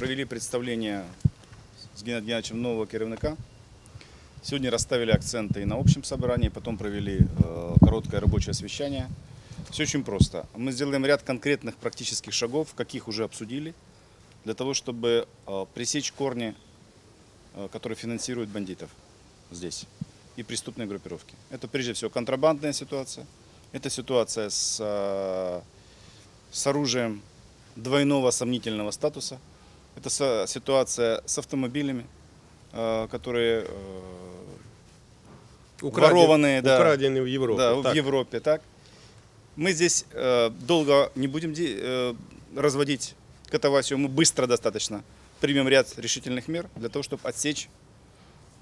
провели представление с Геннадием Геннадьевичем нового керівника. Сегодня расставили акценты и на общем собрании, потом провели короткое рабочее совещание. Все очень просто. Мы сделаем ряд конкретных практических шагов, каких уже обсудили, для того, чтобы э, пресечь корни, э, которые финансируют бандитов здесь и преступные группировки. Это прежде всего контрабандная ситуация, это ситуация с, э, с оружием двойного сомнительного статуса, это ситуация с автомобилями, э, которые э, Ворованные, да. В Европе. да, так. в Европе, так. Мы здесь э, долго не будем де- э, разводить катавасию, мы быстро достаточно примем ряд решительных мер для того, чтобы отсечь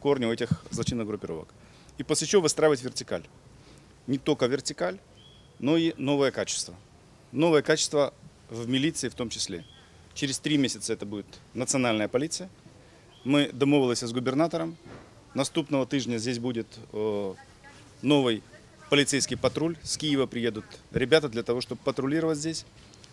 корни у этих злочинных группировок. И после чего выстраивать вертикаль. Не только вертикаль, но и новое качество. Новое качество в милиции в том числе. Через три месяца это будет национальная полиция. Ми домовилися з губернатором. Наступного тижня здесь будет э, новый полицейский патруль. С Киева приедут ребята для того, чтобы патрулировать здесь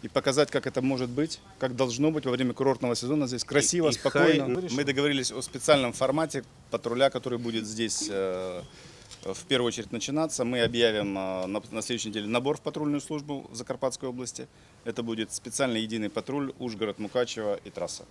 и показать, как это может быть, как должно быть во время курортного сезона здесь красиво, И- и спокойно. хай- Мы договорились о специальном формате патруля, который будет здесь э, в первую очередь начинаться. Мы объявим э, на, следующей неделе набор в патрульную службу в Закарпатской области. Это будет специальный единый патруль Ужгород, Мукачево и трасса.